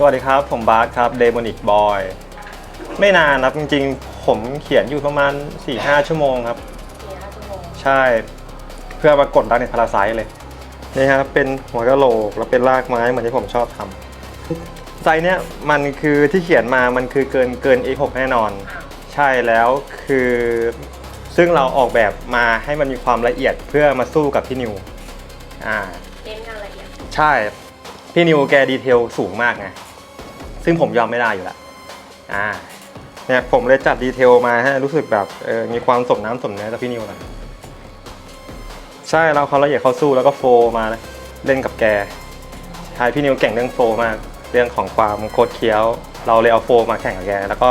สวัสดีครับ ผมบาสครับเดมอนิกบอยไม่นานครับจริงๆ ผมเขียนอยู่ประมาณ 4-5 ชั่วโมงครับ สี่ห้าชั่วโมงใช่เพื่อมากดดันในพาราไซต์เลยนี่ครับเป็นหัวกะโหลกแล้วเป็นรากไม้เหมือนที่ผมชอบทำไซส์เนี้ยมันคือที่เขียนมามันคือเกินเกิน A6 แน่นอนอ้าวใช่แล้วคือซึ่งเราออกแบบมาให้มันมีความละเอียดเพื่อมาสู้กับพี่นิวอ่า เน้นงานละเอียดใช่ พี่นิวแกดีเทลสูงมากไง ซึ่งผมยอมไม่ได้อยู่ละอ่าเนี่ยผมเลยจัดดีเทลมาให้รู้สึกแบบเออมีความสมน้ำสมเนื้อกับพี่นิวหน่อยใช่เราเขาละเอียดเขาสู้แล้วก็โฟมาเล่นกับแกใช่พี่นิวเก่งเรื่องโฟมากเรื่องของความโคตรเคี้ยว เราเลยเอาโฟมาแข่งกับแกแล้วก็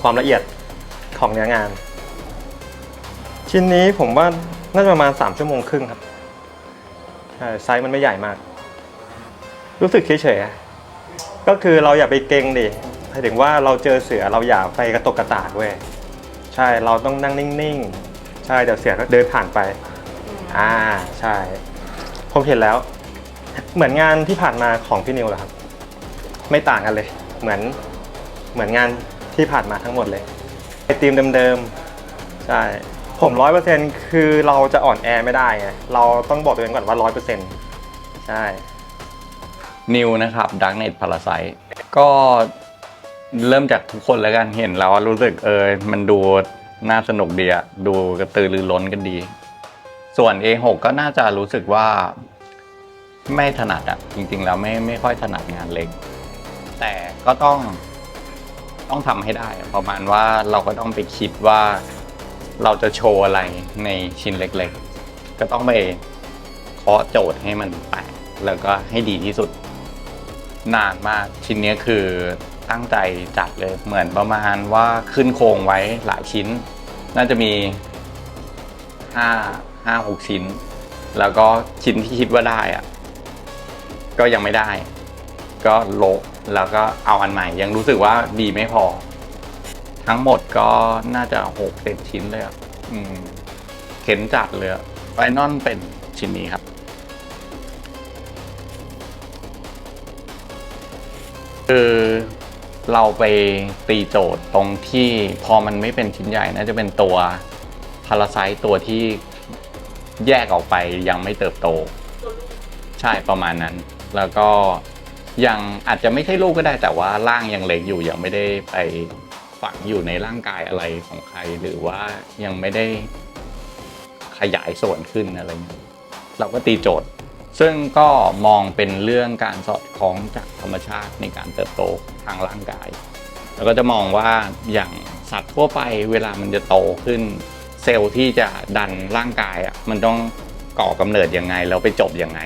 ความละเอียดของเนื้องาน ชิ้นนี้ผมว่าน่าจะประมาณ 3 ชั่วโมงครึ่งครับไซส์มันไม่ใหญ่มาก รู้สึกเฉยๆ ก็คือเราอย่าไปเก่งดิหมายถึงว่าเราเจอเสือเราอย่าไปกระตกกระตากเว้ยใช่เราต้องนั่งนิ่งๆ ใช่เดี๋ยวเสือก็เดินผ่านไป อ่าใช่ ผมเห็นแล้ว เหมือนงานที่ผ่านมาของพี่นิวเหรอครับ ไม่ต่างกันเลย เหมือนเหมือนงานที่ผ่านมาทั้งหมดเลยไอทีมเดิมๆใช่ผมร้อยเปอร์เซ็นต์คือเราจะอ่อนแอไม่ได้ไงเราต้องบอกตัวเองก่อนว่าร้อยเปอร์เซ็นต์ใช่ นิวนะครับ Darknet Parasite ก็เริ่มจากทุกคนแล้วกันเห็นแล้วรู้สึกเออมันดูน่าสนุกดีอะดูกระตือรือร้นกันดี ส่วน A6 ก็น่าจะรู้สึกว่า ไม่ถนัดอะจริง ๆ แล้วไม่ไม่ค่อยถนัดงานเล็ก แต่ก็ต้องต้องทำให้ได้ประมาณว่าเราก็ต้องไปคิดว่าเราจะโชว์อะไรในชิ้นเล็ก ๆ ก็ต้องไปเคาะโจทย์ให้มันแตกแล้วก็ให้ดีที่สุด นานมากชิ้นนี้คือตั้งใจจัดเลยเหมือนประมาณว่าขึ้นโครงไว้หลายชิ้น น่าจะมีห้าห้าหกชิ้น แล้วก็ชิ้นที่คิดว่าได้อะก็ยังไม่ได้ ก็โละแล้วก็เอาอันใหม่ยังรู้สึกว่าดีไม่พอ ทั้งหมดก็น่าจะหกเจ็ดชิ้นเลยอะอืมเข็นจัดเลยไฟนอลเป็นชิ้นนี้ครับ คือเราไปตีโจทย์ตรงที่พอมันไม่เป็นชิ้นใหญ่น่าจะเป็นตัวพาราไซต์ตัวที่แยกออกไปยังไม่เติบโต ใช่ประมาณนั้น แล้วก็ยังอาจจะไม่ใช่ลูกก็ได้แต่ว่าร่างยังเล็กอยู่ยังไม่ได้ไปฝังอยู่ในร่างกายอะไรของใคร หรือว่ายังไม่ได้ขยายส่วนขึ้นอะไรเงี้ยเราก็ตีโจทย์ ซึ่งก็มองเป็นเรื่องการสอดคล้องจากธรรมชาติในการเติบโตทางร่างกาย แล้วก็จะมองว่าอย่างสัตว์ทั่วไปเวลามันจะโตขึ้น เซลล์ที่จะดันร่างกายอะมันต้องก่อกำเนิดยังไงแล้วไปจบยังไง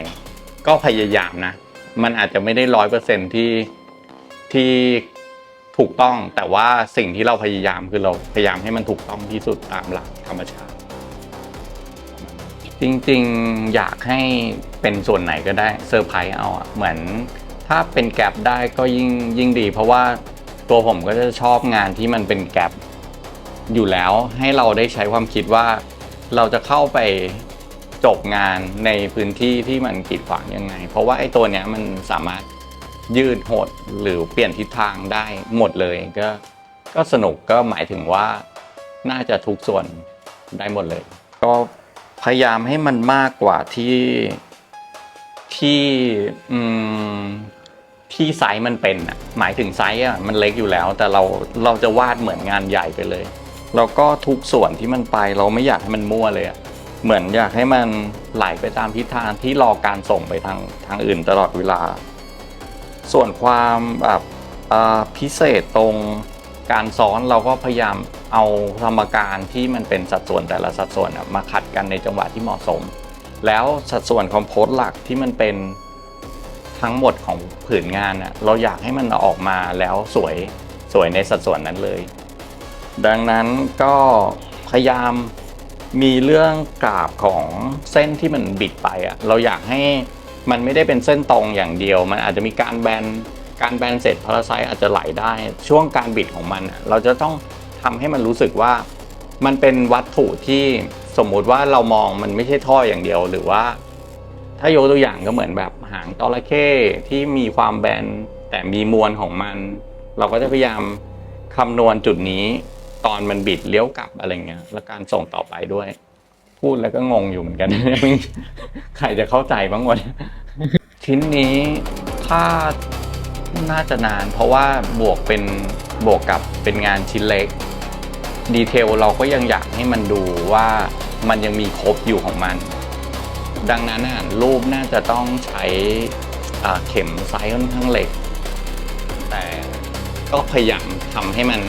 ก็พยายามนะ มันอาจจะไม่ได้ร้อยเปอร์เซ็นที่ที่ถูกต้องแต่ว่าสิ่งที่เราพยายามคือเราพยายามให้มันถูกต้องที่สุดตามหลักธรรมชาติ จริงๆอยากให้เป็นส่วนไหนก็ได้เซอร์ไพรส์เอาอะเหมือนถ้าเป็นแกลบได้ก็ยิ่งยิ่งดี เพราะว่าตัวผมก็จะชอบงานที่มันเป็นแกลบอยู่แล้วให้เราได้ใช้ความคิดว่า เราจะเข้าไปจบงานในพื้นที่ที่มันกีดขวางยังไง เพราะว่าไอ้ตัวเนี้ยมันสามารถยืดหดหรือเปลี่ยนทิศทางได้หมดเลยก็ก็สนุกก็หมายถึงว่าน่าจะทุกส่วนได้หมดเลย ก็ พยายามให้มันมากกว่าที่ที่อืมที่ไซส์มันเป็นอะหมายถึงไซส์อะมันเล็กอยู่แล้ว แต่เราเราจะวาดเหมือนงานใหญ่ไปเลยแล้วก็ทุกส่วนที่มันไปเราไม่อยากให้มันมั่วเลยอะเหมือนอยากให้มันไหลไปตามทิศทางที่รอการส่งไปทางทางอื่นตลอดเวลา ส่วนความแบบพิเศษตรง การซ้อนเราก็พยายามเอาสมการที่มันเป็นสัดส่วนแต่ละสัดส่วนมาขัดกันในจังหวะที่เหมาะสม แล้วสัดส่วนคอมโพสหลักที่มันเป็นทั้งหมดของผืนงานเราอยากให้มันออกมาแล้วสวยสวยในสัดส่วนนั้นเลย ดังนั้นก็พยายามมีเรื่องกราบของเส้นที่มันบิดไปอะเราอยากให้มันไม่ได้เป็นเส้นตรงอย่างเดียว มันอาจจะมีการแบน การแบนเสร็จพาราไซต์อาจจะไหลได้ ช่วงการบิดของมัน เราจะต้องทำให้มันรู้สึกว่า มันเป็นวัตถุที่สมมุติว่าเรามองมันไม่ใช่ท่ออย่างเดียว หรือว่า ถ้ายกตัวอย่างก็เหมือนแบบหางจระเข้ที่มีความแบนแต่มีมวลของมัน เราก็จะพยายามคำนวณจุดนี้ตอนมันบิดเลี้ยวกลับอะไรเงี้ยแล้วการส่งต่อไปด้วย พูดแล้วก็งงอยู่เหมือนกันใครจะเข้าใจบ้างวะเนี่ยชิ้นนี้ถ้า น่าจะนาน เพราะว่าบวกเป็นบวกกับเป็นงานชิ้นเล็ก ดีเทลเราก็ยังอยากให้มันดูว่ามันยังมีครบอยู่ของมัน ดังนั้นรูปน่าจะต้องใช้เข็มไซส์ค่อนข้างเล็ก แต่ก็พยายามทำให้มัน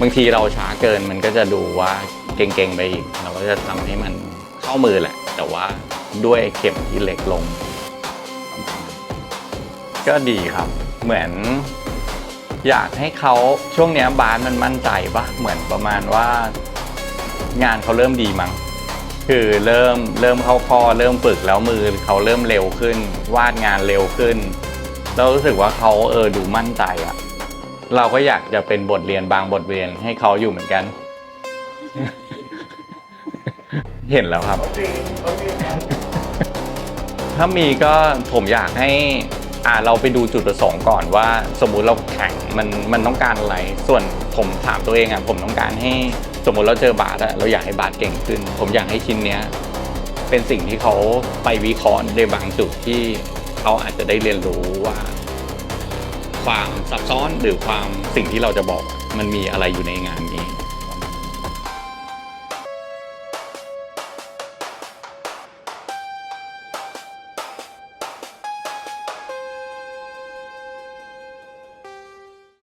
บางทีเราช้าเกินมันก็จะดูว่าเก่งๆไปอีก เราก็จะทำให้มันเข้ามือแหละ แต่ว่าด้วยเข็มที่เล็กลง ก็ดีครับ เหมือน อยากให้เขาช่วงเนี้ยบาสมันมั่นใจปะเหมือนประมาณว่า งานเขาเริ่มดีมั้งคือเริ่มเริ่มเข้าข้อเริ่มฝึกแล้วมือเขาเริ่มเร็วขึ้น วาดงานเร็วขึ้น เรารู้สึกว่าเขาเออดูมั่นใจอะเราก็อยากจะเป็นบทเรียนบางบทเรียนให้เขาอยู่เหมือนกัน เห็นแล้วครับ ถ้ามีก็ผมอยากให้ อ่าเราไปดูจุดประสงค์ก่อนว่า สมมุติเราแข่งมันมันต้องการอะไร ส่วนผมถามตัวเองอะผมต้องการให้สมมุติเราเจอบาสอะเราอยากให้บาสเก่งขึ้น ผมอยากให้ชิ้นเนี้ยเป็นสิ่งที่เขาไปวิเคราะห์ในบางจุดที่เขาอาจจะได้เรียนรู้ว่า ความซับซ้อนหรือความสิ่งที่เราจะบอกมันมีอะไรอยู่ในงานนี้